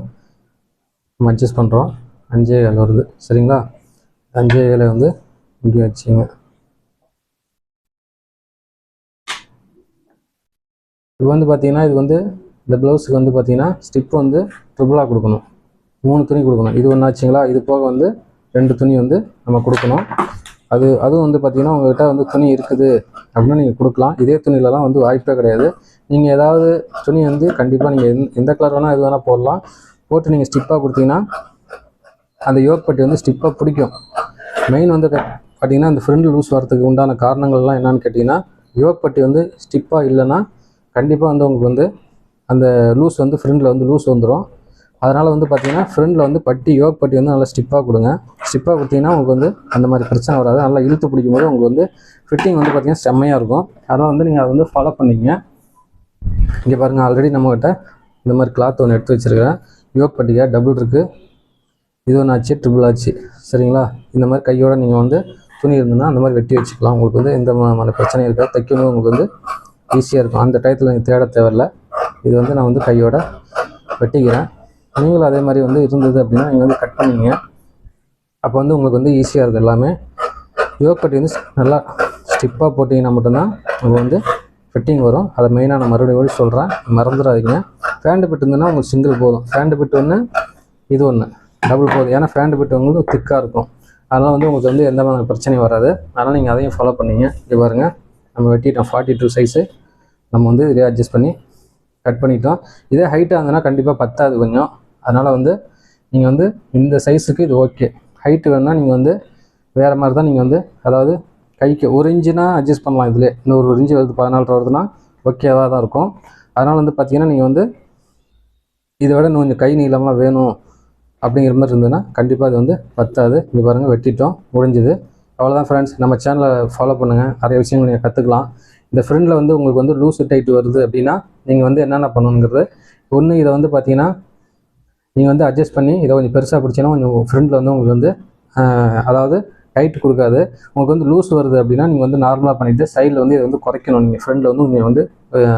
நம்ம அட்ஜஸ்ட் பண்ணுறோம் அஞ்சே ஏழு வருது. சரிங்களா? அஞ்சே ஏழை வந்து இங்கே வச்சுங்க இது வந்து பார்த்தீங்கன்னா இது வந்து இந்த ப்ளவுஸுக்கு வந்து பார்த்தீங்கன்னா ஸ்டிப் வந்து ட்ரிபிளாக கொடுக்கணும். மூணு துணி கொடுக்கணும். இது ஒன்றாச்சிங்களா இது போக வந்து ரெண்டு துணி வந்து நம்ம கொடுக்கணும். அது அதுவும் வந்து பார்த்தீங்கன்னா உங்கள்கிட்ட வந்து துணி இருக்குது அப்படின்னா நீங்கள் கொடுக்கலாம். இதே துணியிலலாம் வந்து வாய்ப்பே கிடையாது. நீங்கள் ஏதாவது துணி வந்து கண்டிப்பாக நீங்கள் எந்த எந்த கலர் வேணால் எது வேணால் போடலாம். போட்டு நீங்கள் ஸ்டிப்பாக கொடுத்தீங்கன்னா அந்த யோக் பட்டி வந்து ஸ்டிப்பாக பிடிக்கும். மெயின் வந்து பார்த்தீங்கன்னா அந்த ஃப்ரண்ட் லூஸ் வரதுக்கு உண்டான காரணங்கள்லாம் என்னன்னு கேட்டிங்கன்னா யோக் பட்டி வந்து ஸ்டிப்பாக இல்லைன்னா கண்டிப்பாக வந்து உங்களுக்கு வந்து அந்த லூஸ் வந்து ஃப்ரெண்டில் வந்து லூஸ் வந்துடும் அதனால் வந்து பார்த்தீங்கன்னா ஃப்ரெண்டில் வந்து பட்டி யோக் பட்டி வந்து நல்லா ஸ்டிப்பாக கொடுங்க. ஸ்டிப்பாக கொடுத்தீங்கன்னா உங்களுக்கு வந்து அந்த மாதிரி பிரச்சனை வராது. நல்லா இழுத்து பிடிக்கும் போது உங்களுக்கு வந்து ஃபிட்டிங் வந்து பார்த்தீங்கன்னா செம்மையாக இருக்கும். அதனால் வந்து நீங்கள் அதை வந்து ஃபாலோ பண்ணிக்கங்க இங்கே பாருங்கள் ஆல்ரெடி நம்மக்கிட்ட இந்த மாதிரி கிளாத் ஒன்று எடுத்து வச்சுருக்கிறேன். யோக் பட்டிக்கா டபுள் இருக்குது இது ஒன்று ஆச்சு ட்ரிபிள் ஆச்சு. சரிங்களா? இந்த மாதிரி கையோடு நீங்கள் வந்து துணி இருந்ததுன்னா அந்த மாதிரி வெட்டி வச்சுக்கலாம். உங்களுக்கு வந்து எந்த விதமான பிரச்சனையும் இருக்காது. தைக்கணும் உங்களுக்கு வந்து ஈஸியாக இருக்கும். அந்த டயத்தில் நீங்கள் தேட தேவையில்ல. இது வந்து நான் வந்து கையோட வெட்டிக்கிறேன். நீங்களும் அதே மாதிரி வந்து இருந்தது அப்படின்னா நீங்கள் வந்து கட் பண்ணிங்க அப்போ வந்து உங்களுக்கு வந்து ஈஸியாக இருக்குது எல்லாமே. யோகப்பட்டி வந்து நல்லா ஸ்டிப்பாக போட்டிங்கன்னா மட்டும்தான் உங்களுக்கு வந்து ஃபிட்டிங் வரும். அதை மெயினாக நான் மறுபடியும் ஓடி சொல்கிறேன் மறந்துடாதீங்க. ஃபேண்டு பிட் இருந்ததுன்னா உங்களுக்கு சிங்கிள் போதும். ஃபேண்டு பிட் ஒன்று இது ஒன்று டபுள் போதும். ஏன்னா ஃபேண்டு பிட் உங்களுக்கு திக்காக இருக்கும். அதனால் வந்து உங்களுக்கு வந்து எந்த மாதிரி பிரச்சனையும் வராது. அதனால் நீங்கள் அதையும் ஃபாலோ பண்ணீங்க. இது பாருங்கள் நம்ம வெட்டிட்டோம். ஃபார்ட்டி டூ சைஸு நம்ம வந்து இதே அட்ஜஸ்ட் பண்ணி கட் பண்ணிட்டோம். இதே ஹைட்டாக இருந்ததுன்னா கண்டிப்பாக பத்தாது கொஞ்சம். அதனால் வந்து நீங்கள் வந்து இந்த சைஸுக்கு இது ஓகே ஹைட்டு வேணால் நீங்கள் வந்து வேறு மாதிரி தான் நீங்கள் வந்து அதாவது கைக்கு ஒரு இன்ச்சுனா அட்ஜஸ்ட் பண்ணலாம் இதில். இன்னொரு ஒரு இன்ச்சு வருது பதினாலு வருதுன்னா ஓகேவாக தான் இருக்கும். அதனால் வந்து பார்த்தீங்கன்னா நீங்கள் வந்து இதை விட இன்னும் கொஞ்சம் கை நீளமாக வேணும் அப்படிங்கிற மாதிரி இருந்ததுன்னா கண்டிப்பாக அது வந்து பத்தாது. இங்கே பாருங்கள் வெட்டிட்டோம் முடிஞ்சுது. அவ்வளோதான் ஃப்ரெண்ட்ஸ் நம்ம சேனலை ஃபாலோ பண்ணுங்கள் நிறைய விஷயங்கள் நீங்கள் கற்றுக்கலாம் இந்த ஃப்ரெண்டில் வந்து உங்களுக்கு வந்து லூஸு டைட் வருது அப்படின்னா நீங்கள் வந்து என்னென்ன பண்ணணுங்கிறது ஒன்று இதை வந்து பார்த்தீங்கன்னா நீங்கள் வந்து அட்ஜஸ்ட் பண்ணி இதை கொஞ்சம் பெருசாக பிடிச்சிங்கன்னா கொஞ்சம் ஃப்ரண்டில் வந்து உங்களுக்கு வந்து அதாவது டைட் கொடுக்காது. உங்களுக்கு வந்து லூஸ் வருது அப்படின்னா நீங்கள் வந்து நார்மலாக பண்ணிவிட்டு சைடில் வந்து இதை வந்து குறைக்கணும். நீங்கள் ஃப்ரெண்டில் வந்து நீங்கள் வந்து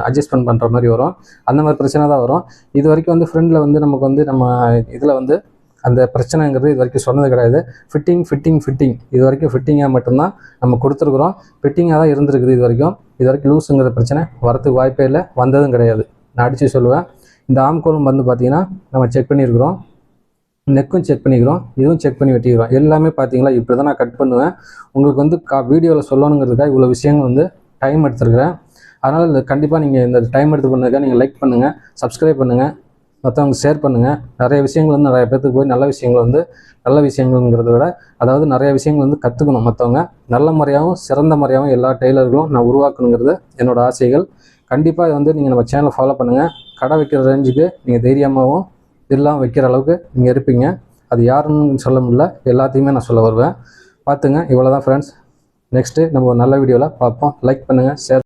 அட்ஜஸ்ட்மெண்ட் பண்ணுற மாதிரி வரும். அந்த மாதிரி பிரச்சனை தான் வரும். இது வரைக்கும் வந்து ஃப்ரெண்டில் வந்து நமக்கு வந்து நம்ம இதில் வந்து அந்த பிரச்சனைங்கிறது இது வரைக்கும் சொன்னது கிடையாது. ஃபிட்டிங் ஃபிட்டிங் ஃபிட்டிங் இது வரைக்கும் ஃபிட்டிங்காக மட்டும்தான் நம்ம கொடுத்துருக்குறோம். ஃபிட்டிங்காக தான் இருந்திருக்குது இது வரைக்கும். இது வரைக்கும் லூஸுங்கிற பிரச்சனை வரதுக்கு வாய்ப்பே இல்லை. வந்ததும் கிடையாது. நான் அடித்து சொல்லுவேன். இந்த ஆம்கோலும் வந்து பார்த்தீங்கன்னா நம்ம செக் பண்ணியிருக்கிறோம். நெக்கும் செக் பண்ணிக்கிறோம். இதுவும் செக் பண்ணி வெட்டிக்கிறோம். எல்லாமே பார்த்தீங்களா இப்படி தான் நான் கட் பண்ணுவேன். உங்களுக்கு வந்து கா வீடியோவில் சொல்லணுங்கிறதுக்காக இவ்வளோ விஷயங்கள் வந்து டைம் எடுத்துருக்கிறேன். அதனால் இந்த கண்டிப்பாக நீங்கள் இந்த டைம் எடுத்து பண்ணதுக்காக நீங்கள் லைக் பண்ணுங்கள் சப்ஸ்கிரைப் பண்ணுங்கள் மற்றவங்க ஷேர் பண்ணுங்கள் நிறைய விஷயங்கள் வந்து நிறைய பேர்த்துக்கு போய் நல்ல விஷயங்கள் வந்து நல்ல விஷயங்கள்ங்கிறத விட அதாவது நிறைய விஷயங்கள் வந்து கற்றுக்கணும் மற்றவங்க நல்ல முறையாகவும் சிறந்த முறையாகவும் எல்லா டெய்லர்களும் நான் உருவாக்கணுங்கிறது என்னோடய ஆசைகள். கண்டிப்பாக இது வந்து நீங்கள் நம்ம சேனலை ஃபாலோ பண்ணுங்கள் கடை வைக்கிற ரேஞ்சுக்கு நீங்கள் தைரியமாகவும் இதெல்லாம் வைக்கிற அளவுக்கு நீங்கள் இருப்பீங்க. அது யாருன்னு சொல்ல முடியல. எல்லாத்தையுமே நான் சொல்ல வருவேன். பார்த்துங்க. இவ்வளோ தான் ஃப்ரெண்ட்ஸ் நெக்ஸ்ட்டு நம்ம ஒரு நல்ல வீடியோவில் பார்ப்போம். லைக் பண்ணுங்கள் ஷேர்